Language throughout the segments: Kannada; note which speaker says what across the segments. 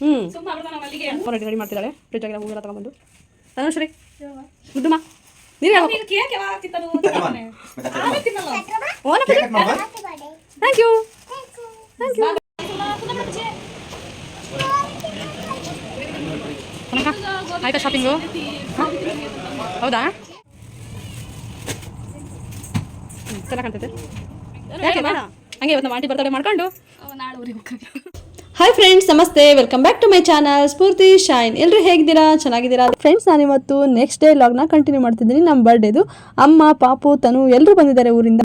Speaker 1: ಹ್ಞೂ ರೆಡಿ ರೆಡಿ ಮಾಡ್ತಿದ್ದಾಳೆ. ಫ್ರಿಜ್ ಆಗಿರೋ ಹೂವೆಲ್ಲ ತಗೊಂಬಂದು ತನುಶ್ರೀ ಮುದ್ದುಮ್ಮ ನೀನು ಥ್ಯಾಂಕ್ ಯು ಥ್ಯಾಂಕ್ ಯು ಆಯ್ತಾ ಶಾಪಿಂಗು ಹೌದಾ? ಚೆನ್ನಾಗಿ ಕಾಣ್ತೈತೆ. ಯಾಕೆ ಬೇಡ? ಹಂಗೆ ಇವತ್ತು ಆಂಟಿ ಬರ್ತಡೆ ಮಾಡ್ಕೊಂಡು. ಹಾಯ್ ಫ್ರೆಂಡ್ಸ್ ನಮಸ್ತೆ. Welcome back to my channel Spoorthi shine ಎಲ್ಲರೂ ಹೇಗಿದ್ದೀರಾ? ಚೆನ್ನಾಗಿದ್ದೀರಾ? ಫ್ರೆಂಡ್ಸ್ ನಾನಿವತ್ತು ನೆಕ್ಸ್ಟ್ ಡೇ ಲಾಗ್ನ ಕಂಟಿನ್ಯೂ ಮಾಡ್ತಿದ್ದೀನಿ. ನಮ್ಮ ಬರ್ಡೇದು ಅಮ್ಮ ಪಾಪು ತನು ಎಲ್ಲರೂ ಬಂದಿದ್ದಾರೆ ಊರಿಂದ.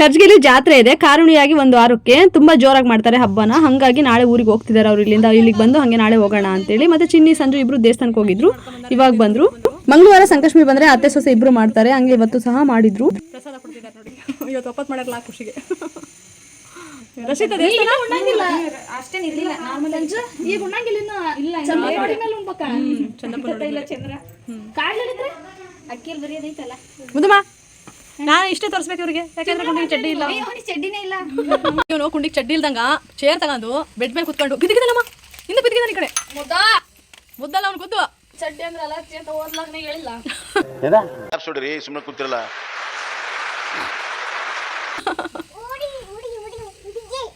Speaker 1: ಕರ್ಜಗಿಲಿ ಜಾತ್ರೆ ಇದೆ. ಕಾರುಣಿಯಾಗಿ ಒಂದು ವಾರಕ್ಕೆ ತುಂಬಾ ಜೋರಾಗಿ ಮಾಡ್ತಾರೆ ಹಬ್ಬನ. ಹಂಗಾಗಿ ನಾಳೆ ಊರಿಗೆ ಹೋಗ್ತಿದ್ದಾರೆ ಅವ್ರು ಇಲ್ಲಿಂದ. ಇಲ್ಲಿಗೆ ಬಂದು ಹಂಗೆ ನಾಳೆ ಹೋಗೋಣ ಅಂತೇಳಿ. ಮತ್ತೆ ಚಿನ್ನಿ ಸಂಜು ಇಬ್ರು ದೇವಸ್ಥಾನಕ್ಕೆ ಹೋಗಿದ್ರು. ಇವಾಗ ಬಂದ್ರು. ಮಂಗಳವಾರ ಸಂಕಷ್ಮಿ ಬಂದ್ರೆ ಅತ್ತೆ ಸೊಸೆ ಇಬ್ರು ಮಾಡ್ತಾರೆ. ಹಂಗೆ ಇವತ್ತು ಸಹ ಮಾಡಿದ್ರು. ಪ್ರಸಾದ ಇವತ್ತು ಒಪ್ಪತ್ತು ಮಾಡಲ್ಲ ಖುಷಿಗೆ. ರಶಿತಾ ದೇವಸ್ಥಾನ?
Speaker 2: ಉಣ್ಣಂಗಿಲ್ಲ. ಅಷ್ಟೇನ್ ಇರ್ಲಿಲ್ಲ ನಾರ್ಮಲ್ ಈಗ ಉಣ್ಣಂಗಿಲ್ಲ ಇನ್ನು. ಇಲ್ಲ ಚಂದ್ರ ನೋಡಿ ಮೇಲೆ ಉಣ್ಬೇಕ?
Speaker 1: ಚಂದಪ್ಪ
Speaker 2: ಇಲ್ಲ ಚಂದ್ರ. ಕಾಡ್ಲಿದ್ರೆ ಅಕ್ಕಿಯಲ್ಲಿ ಬರೆಯೋದೈತಲ್ಲ.
Speaker 1: ಮುದಮ್ಮ ನಾನು ಇಷ್ಟೇ ತೋರಿಸ್ಬೇಕು ಇವ್ರಿಗೆ. ಯಾಕಂದ್ರೆ ಕುಂಡಿಗೆ ಚಡ್ಡಿ ಇಲ್ಲ.
Speaker 2: ಚಡ್ಡಿನೇ ಇಲ್ಲ.
Speaker 1: ಇವನು ಕುಂಡಿಗೆ ಚಡ್ಡಿ ಇಲ್ದಂಗ ಚೇರ್ ತಗೊಂಡು ಬೆಡ್ ಮೇಲೆ ಕುತ್ಕೊಂಡು ಬಿದ್ದಿದ್ದಾನಮ್ಮ. ಇನ್ನು ಬಿದ್ದಿದ್ದಾನೆ ಈ ಕಡೆ.
Speaker 2: ಮುದ್ದಾ!
Speaker 1: ಮುದ್ದಲ್ಲ ಅವ್ನು ಕುದ್ದು
Speaker 2: ಚಡ್ಡಿ ಅಂದ್ರೆ ಅಲರ್ಜಿ ಅಂತ ಓದ್ಲಾಗ ನಾ ಹೇಳಿಲ್ಲ.
Speaker 3: ಸುಡ್ರಿ? ಸುಮ್ಮನೆ ಕೂತಿರಲ್ಲ.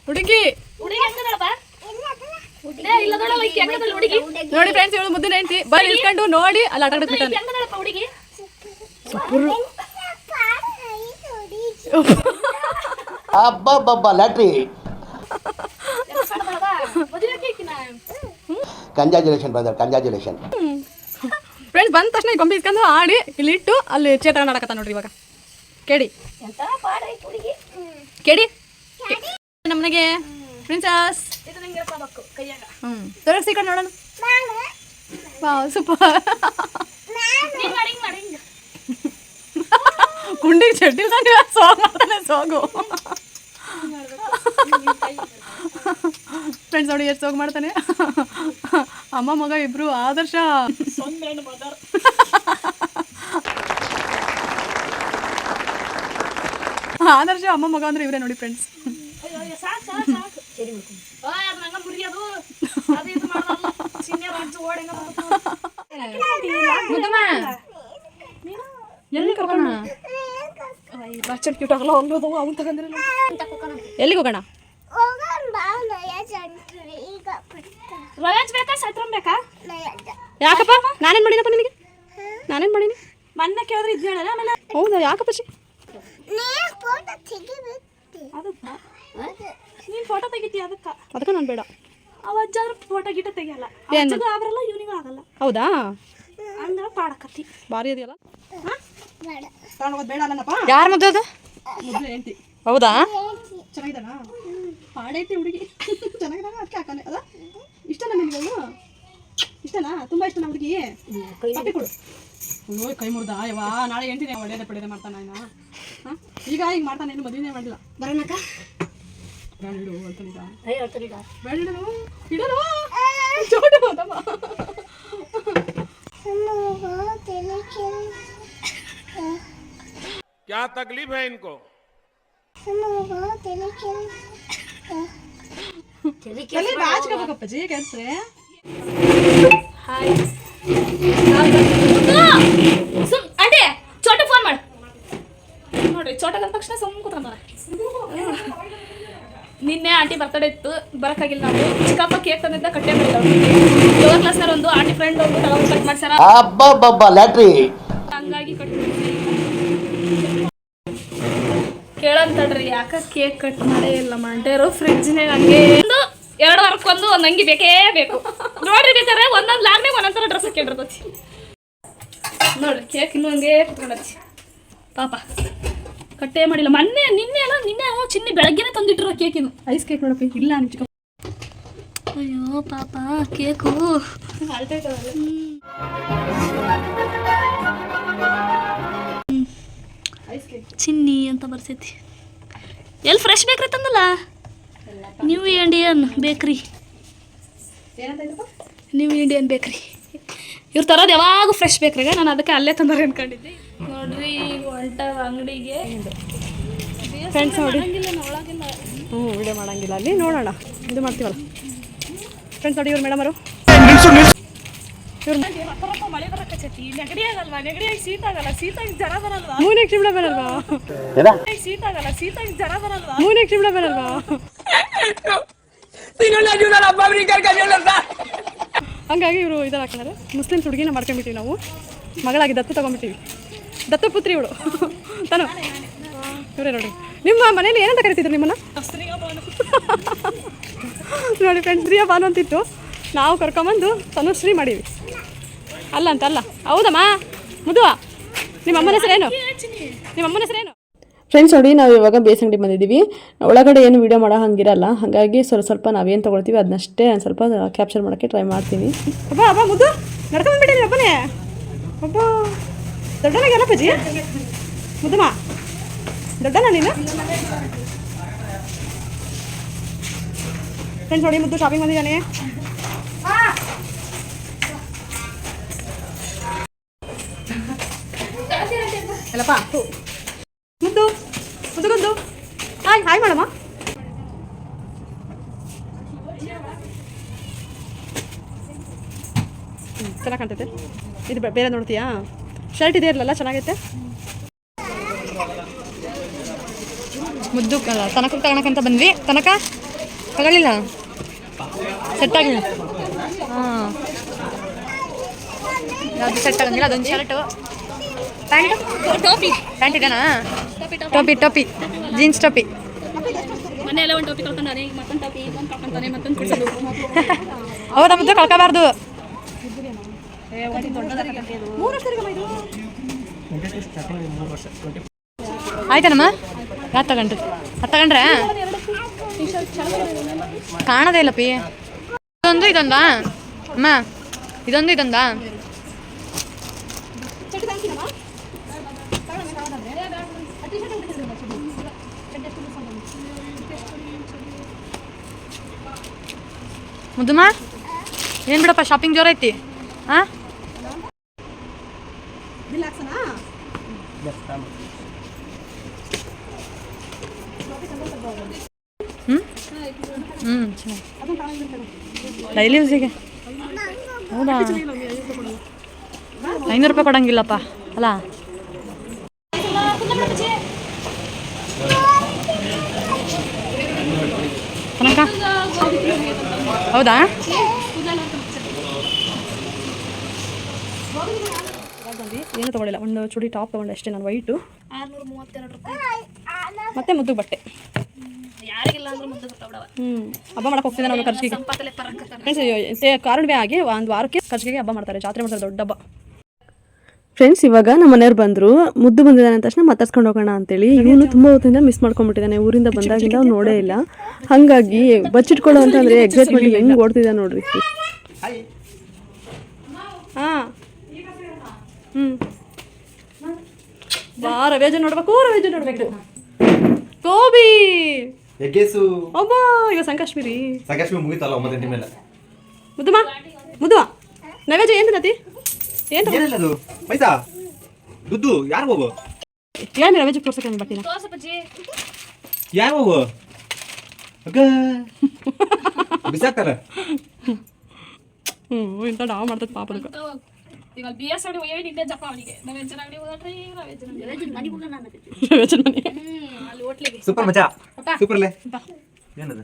Speaker 1: ಹುಡುಗಿ. ನೋಡಿ ಫ್ರೆಂಡ್ಸ್ ಇವಳು ಮುದ್ದಿನ ಹೆಂಡತಿ. ಬರೀ ಇಟ್ಕೊಂಡು ನೋಡಿ ಅಲ್ಲಿ ಆಟ ಆಡಕ್
Speaker 2: ಹುಡುಗಿ?
Speaker 4: ಅಬ್ಬಬ್ಬಬ್ಬ
Speaker 2: ಕೇಕಿನ
Speaker 4: ಕಂಜಾಜುಲೇಷನ್ ಬ್ರದರ್ ಕಂಜಾಜುಲೇಷನ್
Speaker 1: ಫ್ರೆಂಡ್ಸ್ ಬಂದ ತಕ್ಷಣ ಈ ಗೊಂಬೆ ಇಸ್ಕೊಂಡು ಆಡಿ ಇಲ್ಲಿ ಇಟ್ಟು ಅಲ್ಲಿ ಚೇತನ ಆಡಕತ್ತ ನೋಡ್ರಿ ಇವಾಗ. ಕೇಳಿ.
Speaker 2: ಎಂತ ಪಾಡ ಐತಿ ಹುಡುಗಿ?
Speaker 1: ಕೇಳಿ. ನಮ್ಮನೆಗೆ ಪ್ರಿನ್ಸಸ್.
Speaker 2: ಇದು ನಿಂಗೆ ಇರ್ಕೋಬೇಕು ಕೈಯಾಗ.
Speaker 1: ಹ್ಞೂ ತೋರಿಸಿ ಈ ಕಡೆ ನೋಡೋಣ ವಾವ್ ಸೂಪರ್ ಕುಂಡಿಗೆ ಚಡ್ಡಿ ಇಲ್ದಂಗೆ ಸೋಗು ಮಾಡ್ತಾನೆ ಸೋಗು. ಫ್ರೆಂಡ್ಸ್ ನೋಡಿ ಎಷ್ಟು ಸಾಂಗ್ ಮಾಡ್ತಾನೆ. ಅಮ್ಮ ಮಗ ಇಬ್ರು ಆದರ್ಶ. ಆದರ್ಶ ಅಮ್ಮ ಮಗ ಅಂದ್ರೆ ಇವರೇ ನೋಡಿ ಫ್ರೆಂಡ್ಸ್ ಎಲ್ಲಿ ಕರ್ಕೋಣ ಬಚ್ಚಡ್ ಕ್ಯೂಟ್ ಆಗಲ್ಲ ಹೋಗ್ಬೋದು ಅವ್ನು ತಗೊಂಡ್ರಲ್ಲ. ಎಲ್ಲಿಗೆ ಹೋಗೋಣ?
Speaker 2: ರವೇಜ್ ಬೇಕಾ ಸತ್ರಂ ಬೇಕಾ?
Speaker 1: ಯಾಕಪ್ಪ? ನಾನೇನು ಮಾಡಿನಪ್ಪ ನಿನಗೆ? ನಾನೇನು ಮಾಡೀನಿ?
Speaker 2: ಮನ್ನ ಕೇಳಿದ್ರೆ ಇದ್ ಹೇಳಲ್ಲ ಆಮೇಲೆ
Speaker 1: ಹೌದಾ ಯಾಕಪ್ಪ ಶ್ರೀ
Speaker 2: ಅದಕ್ಕ? ನೀನು ಫೋಟೋ ತೆಗಿತಿ ಅದಕ್ಕ?
Speaker 1: ಅದಕ್ಕೆ ನಾನು ಬೇಡ.
Speaker 2: ಅವ ಅಜ್ಜಾದ್ರ ಫೋಟೋ ಗಿಟ ತೆಗಿಯಲ್ಲ? ಅಜ್ಜಗೂ ಆಗಲ್ಲ ಇವನಿಗೂ ಆಗಲ್ಲ.
Speaker 1: ಹೌದಾ?
Speaker 2: ಅಂದ್ರೆ ಪಾಡಕತ್ತಿ.
Speaker 1: ಭಾರಿ ಇದೆಯಲ್ಲ ಬೇಡ. ಅಲ್ಲನಪ್ಪ ಯಾರ ಅದು? ಹೇಳ್ತಿ ಹೌದಾ? ಚೆನ್ನಾಗಿದ್ದಾನ? ಪಾಡೈತಿ ಹುಡುಗಿ. ಚೆನ್ನಾಗಿದ್ದಾನ? ಅದಕ್ಕೆ ಹಾಕಾನೆ ಅದ? ಇಷ್ಟನಾ ನಿನಗೆ ಅವಳು ಇಷ್ಟನಾ? ತುಂಬಾ ಇಷ್ಟನಾ ಹುಡುಗಿ? ಕೈ ಕೊಡು. ಅಯ್ಯೋ ಕೈ ಮುರ್ದ ಯವ್ವಾ ನಾಳೆ ಎಂಟಿನೇ ಒಳ್ಳೇದೇ ಪಡೆದೇ ಮಾಡ್ತಾನ ಇನ್ನ ಹಾಂ ಈಗ ಈಗ ಮಾಡ್ತಾನೆ ಇನ್ನು ಮದುವೆನೇ ಮಾಡಿಲ್ಲ
Speaker 2: ಬರೋಣಕ್ಕ
Speaker 1: ಬೇಡ ಇಡು ಅಂತಂದ
Speaker 2: ಹೇಳ್ತಾರೀಗ
Speaker 1: ಬೇಡ ಇಡನು ಇಡನು ಚೋಟು ಹೋದಮ್ಮ
Speaker 5: क्या तकलीफ है इनको
Speaker 1: ತಲೆ ಬಾಚ್ಕೋಬೇಕಪ್ಪಜ್ಜಿ ಕೆಲ್ಸ
Speaker 2: ಹಾಯ್ ಸುಮ್ ನಿನ್ನೆ ಆಂಟಿ ಬರ್ತಡೇ ಇತ್ತು ಬರಕ್ಕಾಗಿಲ್ಲ ನಾವು. ಚಿಕ್ಕಪ್ಪ ಕೇಕ್ ತಂದಿದ್ದ ಕಟ್ಟೆ ಮಾಡಿದ್ದಾರೆ ಯೋಗ ಕ್ಲಾಸ್ನಾರ ಒಂದು ಆಂಟಿ ಫ್ರೆಂಡ್ ಒಂದು ತಗೊಂಡು ಕಟ್ ಮಾಡ್ಸಾರ.
Speaker 4: ಅಬ್ಬಬ್ಬಬ್ಬ ಲ್ಯಾಟ್ರಿ.
Speaker 2: ಹಂಗಾಗಿ ಕಟ್ ಕೇಳಂತಡ್ರಿ ಯಾಕ ಕೇಕ್ ಕಟ್ ಮಾಡೇ ಇಲ್ಲ ಮಾಂಟೇರು ಫ್ರಿಡ್ಜ್ನೇ ನನಗೆ ಒಂದು ಎರಡು ವಾರಕ್ಕೊಂದು ಒಂದು ಅಂಗಿ ಬೇಕೇ ಬೇಕು. ನೋಡ್ರಿ ಬೇಕಾದ್ರೆ ಒಂದೊಂದು ಲಾಗ್ನೆ ಒಂದೊಂದು ಡ್ರೆಸ್ ಕೇಳಿರ್ತತಿ ನೋಡ್ರಿ ಕೇಕ್ ಇನ್ನೂ ಹಂಗೆ ಕುತ್ಕೊಂಡತಿ. ಪಾಪ. ಕಟ್ಟೆ ಮಾಡಿಲ್ಲ. ಮೊನ್ನೆ ನಿನ್ನೆ ಅಲ್ಲ ನಿನ್ನೆ ಅವ ಚಿನ್ನಿ ಬೆಳಗ್ಗೆನೆ ತಂದಿಟ್ರ ಕೇಕ್ ಇದು.
Speaker 1: ಐಸ್ ಕೇಕ್ ನೋಡಪ್ಪ. ಇಲ್ಲ ಚಿಕ್ಕ
Speaker 2: ಅಯ್ಯೋ ಪಾಪ ಕೇಕು ಚಿನ್ನಿ ಅಂತ ಬರ್ಸೈತಿ ಎಲ್ಲಿ fresh bakery ತಂದಲ್ಲ? New Indian bakery new Indian bakery ಇವ್ರು ತರೋದು ಯಾವಾಗ ಫ್ರೆಶ್ ಬೇಕ್ರಿಗ ನಾನು ಅದಕ್ಕೆ ಅಲ್ಲೇ ತಂದ್ರೆ ಅನ್ಕೊಂಡಿದ್ದೆ. ನೋಡ್ರಿ ಈಗ ಹೊಂಟ ಅಂಗಡಿಗೆ.
Speaker 1: ಫ್ರೆಂಡ್ಸ್ ನೋಡಿ. ಹ್ಞೂ ವಿಡಿಯೋ ಮಾಡಂಗಿಲ್ಲ. ಅಲ್ಲಿ ನೋಡೋಣ. ಇದು ಮಾಡ್ತೀವಲ್ಲ. ಫ್ರೆಂಡ್ಸ್ ನೋಡಿ ಇವ್ರು ಮೇಡಮ್ ಅವರು.
Speaker 2: ಮಳೆ ಬರಕತ್ತೈತಿ ನೆಗಡಿ ಆಗಲ್ವಾ? ನೆಗಡಿ ಆಗಿ ಶೀತ ಆಗಲ್ಲ. ಶೀತ ಆಗಿ ಜ್ವರ ಬರಲ್ವಾ?
Speaker 1: ಬರಲ್ವಾ? ಹಂಗಾಗಿ ಇವರು ಇದರ ಮುಸ್ಲಿಮ್ಸ್ ಹುಡುಗಿನ ಮಾಡ್ಕೊಂಡ್ಬಿಟ್ಟಿವಿ ನಾವು. ಮಗಳಾಗಿ ದತ್ತು ತಗೊಂಡ್ಬಿಟ್ಟಿವಿ. ದತ್ತು ಪುತ್ರಿ ಇವಳು. ತಾನು. ಇವರೇ ನೋಡಿ ನಿಮ್ಮ ಮನೇಲಿ ಏನಂತ ಕರಿತಿದ್ರು ನಿಮ್ಮನ್ನ? ನೋಡಿ ಫ್ರೆಂಡ್ಸ್ ಸ್ತ್ರೀಯ ಬಾನು ಅಂತಿತ್ತು. ನಾವು ಕರ್ಕೊಂಬಂದು ತನುಶ್ರೀ ಮಾಡೀವಿ ಅಲ್ಲ ಅಂತ ಅಲ್ಲ. ಹೌದಮ್ಮ? ಮುದುವ ನಿಮ್ಮ ಅಮ್ಮನ ಹೆಸರೇನು ನಿಮ್ಮ ಅಮ್ಮನ ಹೆಸರೇನು ಫ್ರೆಂಡ್ಸ್ ನೋಡಿ ನಾವು ಇವಾಗ ಬೇಸಂಗಡಿ ಬಂದಿದ್ದೀವಿ. ಒಳಗಡೆ ಏನು ವೀಡಿಯೋ ಮಾಡೋ ಹಂಗಿರಲ್ಲ. ಹಾಗಾಗಿ ಸ್ವಲ್ಪ ಸ್ವಲ್ಪ ನಾವೇನು ತೊಗೊಳ್ತೀವಿ ಅದನ್ನಷ್ಟೇ ಒಂದು ಸ್ವಲ್ಪ ಕ್ಯಾಪ್ಚರ್ ಮಾಡೋಕ್ಕೆ ಟ್ರೈ ಮಾಡ್ತೀನಿ ಅಬ್ಬ ಅಬ್ಬ ಮುದ್ದು ನಡ್ಕೊಂಡ್ಬಿಟ್ಟಿದ್ದೀನಿ ಅಬ್ಬನೇ ಒಬ್ಬ ದೊಡ್ಡನಾಗೆಲ್ಲ ಪಜಿ ಮುದ್ದಮ್ಮ. ದೊಡ್ಡನ ನೀನು? ಫ್ರೆಂಡ್ಸ್ ನೋಡಿ, ಮುದ್ದು ಶಾಪಿಂಗ್ ಬಂದಿದ್ದಾನೆ. ಎಲ್ಲಪ್ಪ ಮುದ್ದು ಮುದ್ದುಗುದ್ದು ಹಾಯ್ ಹಾಯ್ ಮಾಡಮ್ಮ. ಚೆನ್ನಾಗಿ ಕಾಣ್ತೈತೆ. ಇದು ಬೆ- ಬೇರೆ ನೋಡ್ತೀಯಾ? ಶರ್ಟ್ ಇದೆ ಇರಲಲ್ಲ ಚೆನ್ನಾಗೈತೆ? ಮುದ್ದು ಅಲ್ಲ ತನಕ ತಗೊಳಕಂತ ಬಂದ್ವಿ. ತನಕ? ತಗೊಳ್ಳಿಲ್ಲ? ಸೆಟ್ ಆಗಿಲ್ಲ ಹಾಂ. ಯಾವುದು ಸೆಟ್ ಆಗಂಗಿಲ್ಲ ಅದೊಂದು ಶರ್ಟು ಪ್ಯಾಂಟ್
Speaker 2: ಟೋಪಿ
Speaker 1: ಪ್ಯಾಂಟ್ ಇದೆನಾ? ಟೋಪಿ ಟೋಪಿ ಜೀನ್ಸ್ ಟೋಪಿ
Speaker 2: ಮನೆಯಲ್ಲ ಒಂದು ಟೋಪಿ ಕಳ್ಕೊಂಡಾನೆ ಮತ್ತೊಂದು ಟೋಪಿ ಒಂದು ಕಳ್ಕೊಂತಾನೆ ಮತ್ತೊಂದು
Speaker 1: ಹೌದಾ ಮುದ್ದು ಕಳ್ಕೋಬಾರ್ದು. ಆಯ್ತನಮ್ಮ ಯಾರು ತಗೊಂಡ್ರಿ? ಅದು ತಗೊಂಡ್ರೆ? ಕಾಣದೇ ಇಲ್ಲ ಪಿ. ಇದೊಂದು ಇದೊಂದಾ? ಅಮ್ಮ ಇದೊಂದು ಇದೊಂದಾ? ಮುದ್ದುಮ್ಮ ಏನು ಬಿಡಪ್ಪ ಶಾಪಿಂಗ್ ಜೋರ ಐತಿ ಹಾಂ ಹ್ಞೂ ಹ್ಞೂ ಡೈಲಿ ಯೂಸಿಗೆ. ಹೌದಾ? ಐನೂರು ರೂಪಾಯಿ ಕೊಡಂಗಿಲ್ಲಪ್ಪ. ಅಲ್ಲ? ಕನಕ? ಹೌದಾ? ಏನು ತಗೊಳ್ಳಿಲ್ಲ. ಒಂದು ಚೂಡಿ ಟಾಪ್ ತೊಗೊಂಡೆ ಅಷ್ಟೇ ನಾನು ವೈಟು.
Speaker 2: ಆರುನೂರ ಮೂವತ್ತೆರಡು ರೂಪಾಯಿ.
Speaker 1: ಮತ್ತೆ ಮುದ್ದು ಬಟ್ಟೆ.
Speaker 2: ಯಾರಿಗಿಲ್ಲ ಅಂದ್ರೆ ಮುದ್ದು ಬರ್ತಾವ
Speaker 1: ಹ್ಞೂ ಹಬ್ಬ ಮಾಡಕ್ಕೆ ಹೋಗ್ತಿದ್ದೆ ನಾನು ಖರ್ಚಿಗೆ. ಫ್ರೆಂಡ್ಸ್ ಕಾರಣವೇ ಆಗಿ ಒಂದು ವಾರಕ್ಕೆ ಖರ್ಚಿಗೆ ಹಬ್ಬ ಮಾಡ್ತಾರೆ. ಜಾತ್ರೆ ಮಾಡ್ತಾರೆ ದೊಡ್ಡ ಹಬ್ಬ. ಫ್ರೆಂಡ್ಸ್ ಇವಾಗ ನಮ್ಮ ಮನೆಯವ್ರು ಬಂದರು. ಮುದ್ದು ಬಂದಿದ್ದಾನೆ ಅಂದ ತಕ್ಷಣ ಮಾತಾಡ್ಸ್ಕೊಂಡು ಹೋಗೋಣ ಅಂತೇಳಿ. ಇವನು ತುಂಬ ಹೊತ್ತಿಂದ ಮಿಸ್ ಮಾಡ್ಕೊಂಡ್ಬಿಟ್ಟಿದ್ದಾನೆ. ಊರಿಂದ ಬಂದಾಗಿಂದ ಅವ್ನು ನೋಡೇ ಇಲ್ಲ. ಹಾಗಾಗಿ ಬಚ್ಚಿಟ್ಕೊಳ್ಳೋ ಅಂತಂದರೆ ಎಕ್ಸೈಟ್ಮೆಂಟ್ ಹೆಂಗೆ ಓಡ್ತಿದ್ದ ನೋಡ್ರಿ. ಹಾಂ. ಹ್ಞೂ ಬಾ ರವೇಜ ನೋಡ್ಬೇಕು ರವೇಜ ನೋಡ್ಬೇಕು. ಗೋಬಿ!
Speaker 5: ಎಗ್ಗೇಸು.
Speaker 1: ಒಬ್ಬ ಈಗ ಸಂಕಾಶ್ಮೀರಿ
Speaker 5: ಸಾಕಷ್ಟು ಮುಗಿತಲ್ಲ ಒಂಬತ್ತು ಗಂಟೆ ಮೇಲೆ.
Speaker 1: ಮುದ್ದಮ್ಮ ಮುದ್ದುವ ನವೇಜ ಏನು ತಿನ್ನತಿ ಏನು
Speaker 5: ಏನಿಲ್ಲ ಅದು. ಪೈಸಾ ದುಡ್ಡು ಯಾರು ಹೋಗು?
Speaker 1: ಏನು ರವೇಜ ತೋರ್ಸಕ್ಕೆ ನಾನು ಬರ್ತೀನಿ?
Speaker 5: ಯಾರು ಹೋಗು? ಅಗ್ಗ ಬಿಸಾಕ್ತಾರ.
Speaker 1: ಹ್ಞೂ ಇಂಥ ಡಾವ್ ಮಾಡ್ತದೆ ಪಾಪ ಅದಕ್ಕೆ.
Speaker 2: ಈಗ ಬಿ ಎಸ್ ಅಂಗಡಿ ಹೋಗಿ ನಿಂದೆ ಜಪ ಅವನಿಗೆ. ನಾವೇನ್ ಅಂಗಡಿ ಹೋದ್ರಿ ನಾವೇನ್
Speaker 1: ನೈವೇದ್ಯ ಮನೆ
Speaker 2: ಅಲ್ಲಿ ಹೋಟ್ಲಿಗೆ.
Speaker 5: ಸೂಪರ್ ಮಜಾ ಸೂಪರ್ ಲೇ. ಏನದು?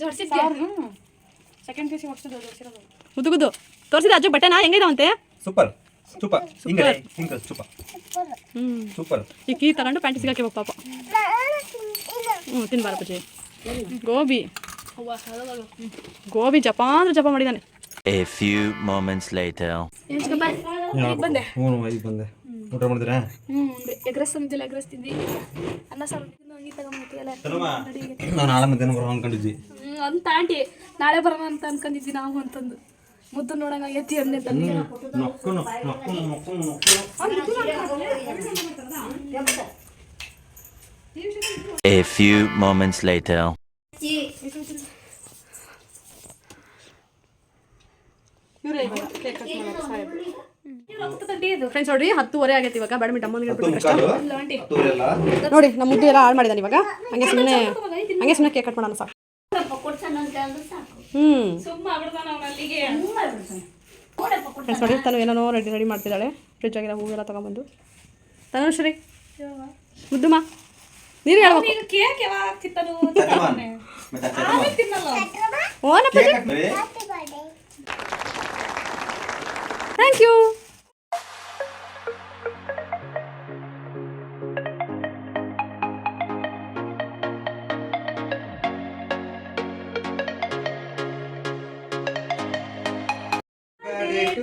Speaker 2: ಜೋಡ್ಸಿದ್ದೆ
Speaker 1: ಮುದ್ದು ಗುದ್ದು ತೋರಿಸಿದ ಅಜ್ಜು? ಬಟ್ಟೆನಾ ಹೆಂಗಿದಾವಂತೆ
Speaker 5: ಸೂಪರ್. ಸೂಪರ್. ಹಿಂಗಡೆ ಹಿಂಗ ಸೂಪರ್.
Speaker 1: ಹ್ಞೂ
Speaker 5: ಸೂಪರ್.
Speaker 1: ಈ ಕೀ ತಗೊಂಡು ಪ್ಯಾಂಟ್ ಸಿಗಾಕೆ ಪಾಪ. ಹ್ಞೂ ತಿನ್ಬಾರ ಪೂಜೆ ಗೋಬಿ. ಗೋಬಿ ಜಪ ಅಂದ್ರೆ ಜಪ ಮಾಡಿದಾನೆ.
Speaker 6: A few moments later.
Speaker 2: ಬಂದೆ.
Speaker 5: ಹ್ಞೂ ಬಂದೆ. ಊಟ ಮಾಡಿದ್ರಾ?
Speaker 2: ಹ್ಞೂ ಎಗ್ರೆಸ್ ತಂದಿಲ್ಲ ಎಗ್ರೆಸ್ ತಿಂದಿ. ಅನ್ನ ಸಾರು ಹಂಗೆ
Speaker 5: ನಾನು ನಾಳೆ ಮಧ್ಯಾಹ್ನ ಬರೋ ಅನ್ಕೊಂಡಿದ್ವಿ
Speaker 2: ಅಂತ ಆಂಟಿ ನಾಳೆ ಬರೋಣ ಅಂತ ಅನ್ಕೊಂಡಿದ್ವಿ ನಾವು ಅಂತಂದು. ಮುದ್ದು ನೋಡಂಗ ಎತ್ತಿ ಅಂದೆ ತಂದು.
Speaker 5: ನಕ್ಕು ನಕ್ಕು ನಕ್ಕು ನಕ್ಕು
Speaker 6: A few moments later.
Speaker 1: ಇವರೇ ಕೇಕ್ ಕಟ್ ಮಾಡೋದು ಸಾಹೇಬ್ರು.
Speaker 2: ಹೋಗ್ತದೆ
Speaker 1: ಫ್ರೆಂಡ್ಸ್ ನೋಡ್ರಿ ಹತ್ತುವರೆ ಆಗೈತಿ ಇವಾಗ ಬ್ಯಾಡ್ಮಿಂಟನ್ ಅಮ್ಮನಿಗೆ ನೋಡಿ ನಮ್ಮ ಮುದ್ದೆ ಎಲ್ಲ ಹಾಳು ಮಾಡಿದಾನೆ ಇವಾಗ. ಹಂಗೆ ಸುಮ್ಮನೆ ಹಂಗೆ ಸುಮ್ಮನೆ ಕೇಕ್ ಕಟ್ ಮಾಡೋಣ ಸಾಕು. ಹ್ಞೂ
Speaker 2: ಸುಮ್ಮ ಆಗ್ಬಿಡ್ತಾನ ಅವ್ನ ಅಲ್ಲಿಗೆ.
Speaker 1: ಫ್ರೆಂಡ್ಸ್ ನೋಡಿ ತಾನು ಏನೋ ರೆಡಿ ರೆಡಿ ಮಾಡ್ತಿದ್ದಾಳೆ. ಫ್ರಿಜ್ ಆಗಿರೋ ಹೂವೆಲ್ಲ ತಗೊಂಬಂದು. ತನುಶ್ರೀ ಮುದ್ದುಮ್ಮ ನೀರು ಹೇಳ್ಬೇಕು.
Speaker 2: ಕೇಕ್ ಯಾವಾಗ. ತಿನ್ನಲ್ಲ.
Speaker 1: ಓನಪ್ಪ
Speaker 5: ಕೇಕ್ ಹಾಕ್ತಾರೆ.
Speaker 1: Thank you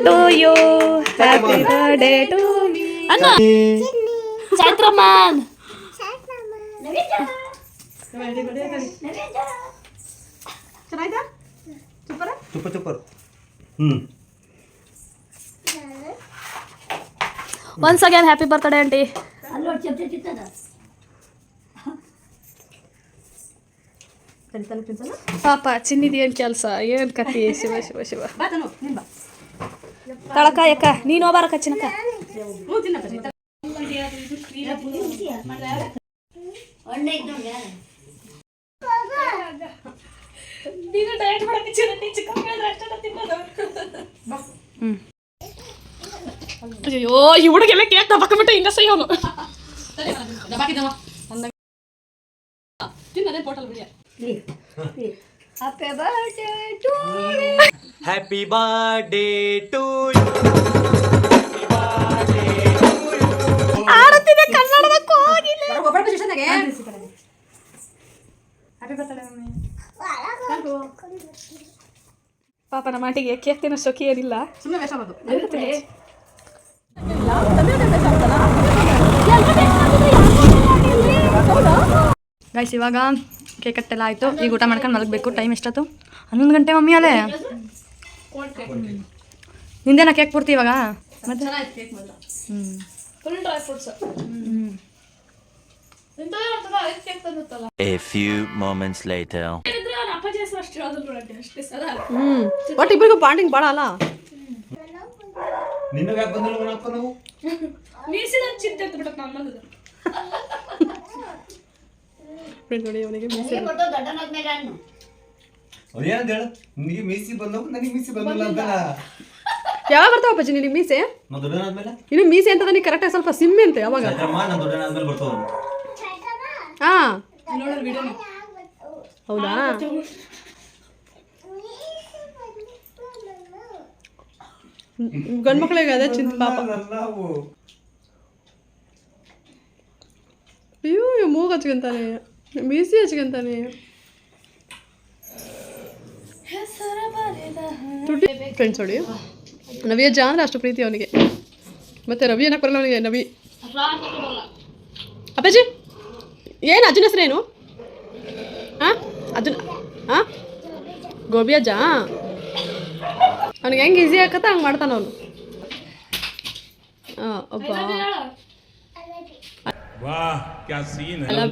Speaker 1: to you happy birthday to
Speaker 2: ಅಣ್ಣ ಚೈತ್ರಮ್ಮನ್
Speaker 1: ಚೆನ್ನಾಯ್ತಾ ಸೂಪರ
Speaker 5: ತುಪ್ಪ ತುಪ್ಪರ್ ಹ್ಮ್
Speaker 2: once again happy birthday
Speaker 1: aunty ಪಾಪ
Speaker 2: ಪಾಪ ಚಿನ್ನಿದೇನ್ ಕೆಲಸ? ಏನ್ ಕತಿ ಶಿವ ಶಿವ ಶಿವ. ತಳಕ ಯಕ್ಕ ನೀನು ಬಾರಕ ಚಿನ್ನಕ ನೀನು ಡಯಟ್ ಮಾಡಕ್ಕೆ ಚಿರಂಟಿ ಚಿಕನ್ ಹೇಳಿದ್ರೆ ಅಷ್ಟೇ ತಿನ್ನೋದು. ಅಯ್ಯೋ ಈ ಹುಡುಗೆಲ್ಲ ಕೇಕ್ ತಪ್ಪಕೊಂಡ್ಬಿಟ್ಟು ಹಿಂಗ ಸೈ ಅವನು.
Speaker 7: birthday to you.
Speaker 2: ಆಡುತ್ತಿದೆ
Speaker 1: ಹ್ಯಾಪಿ ಬರ್ತ್ಡೇ ಮಮ್ಮಿ.
Speaker 2: ಪಾಪ ನಮ್ಮ ಮಾಟಿಗೆ ಕೇಕ್ ತಿನ್ನೋ ಶೋಕಿ ಏನಿಲ್ಲ.
Speaker 1: ಸುಮ್ಮನೆ ಗೈಸ್ ಇವಾಗ ಕೇಕ್ ಕಟ್ಟೆಲ್ಲ ಆಯಿತು ಈಗ ಊಟ ಮಾಡ್ಕೊಂಡು ಮಲಗಬೇಕು. ಟೈಮ್ ಎಷ್ಟೊತ್ತು? ಹನ್ನೊಂದು ಗಂಟೆ ಮಮ್ಮಿ ಅಲ್ಲೇ ನಿಂದೇನ ಕೇಕ್ ಪೂರ್ತಿ ಇವಾಗ? ಮತ್ತೆ? ಒಟ್ಟು ಇಬ್ಬರಿಗೂ ಬಾಂಡಿಂಗ್ ಭಾಳ ಅಲ್ಲ?
Speaker 5: ನಿನ್ನಗೆ ಯಾಕೆ ಬಂದಿಲ್ಲ ಮನಪ್ಪ ನಾವು.
Speaker 2: ಮೀಸಿದ ಚಿಂತೆ ಅಂತ ಬಿಡಕ್ ನಾನು ಅನ್ನೋದು
Speaker 1: ನೋಡಿ ಅವನಿಗೆ ಮೀಸೆ
Speaker 5: ಹೇಳು? ನಿನಗೆ ಮೀಸಿ ಬಂದವು ನನಗೆ ಮೀಸಿ ಬಂದಿಲ್ಲ ಅಂತ
Speaker 1: ಯಾವಾಗ ಬರ್ತಾವ ಅಪ್ಪಾಜಿ ನಿನಗೆ ಮೀಸೆ?
Speaker 5: ದೊಡ್ಡನಾದ್ಮೇಲೆ
Speaker 1: ಇನ್ನು ಮೀಸೆ ಅಂತ ನೀ ಕರೆಕ್ಟಾಗಿ ಸ್ವಲ್ಪ ಸಿಮ್ಮೆ ಅಂತೆ ಯಾವಾಗ?
Speaker 5: ಚೈತ್ರಮ್ಮ ನಾನು ದೊಡ್ಡನಾದ್ಮೇಲೆ ಬರ್ತಾವ
Speaker 1: ಹಾಂ. ಹೌದಾ? ಗಂಡು ಮಕ್ಳಿಗೆ ಅದೇ ಚಿಂತೆ ಪಾಪ
Speaker 5: ಅಯ್ಯೋ
Speaker 1: ಅಯ್ಯೋ ಮೂಗು ಹಚ್ಕೊಂತಾನೆ. ಮೀಸಿ ಹಚ್ಕೊಂತಾನೆ. ತುಟಿ ಫ್ರೆಂಡ್ಸ್ ನೋಡಿ. ನವಿಯ ಜಾ ಅಂದ್ರೆ ಅಷ್ಟು ಪ್ರೀತಿ ಅವನಿಗೆ. ಮತ್ತೆ ರವಿ ಏನಕ್ಕೆ ಬರಲ್ಲ ಅವನಿಗೆ? ನವಿ ಅಪ್ಪಾಜಿ ಏನು ಅಜ್ಜನ ಹೆಸರೇನು? ಹಾಂ ಅಜ್ಜನ ಹಾಂ ಗೋಬಿ ಅಜ್ಜ ಅವ್ನಿಗೆ ಹೆಂಗೆ ಈಸಿ ಆಕತ್ತ ಹಂಗೆ ಮಾಡ್ತಾನ ಅವನು. ಒಬ್ಬ.
Speaker 8: ವಾಹ್ ಕ್ಯಾ
Speaker 1: ಸೀನ್
Speaker 5: ಹಲೋ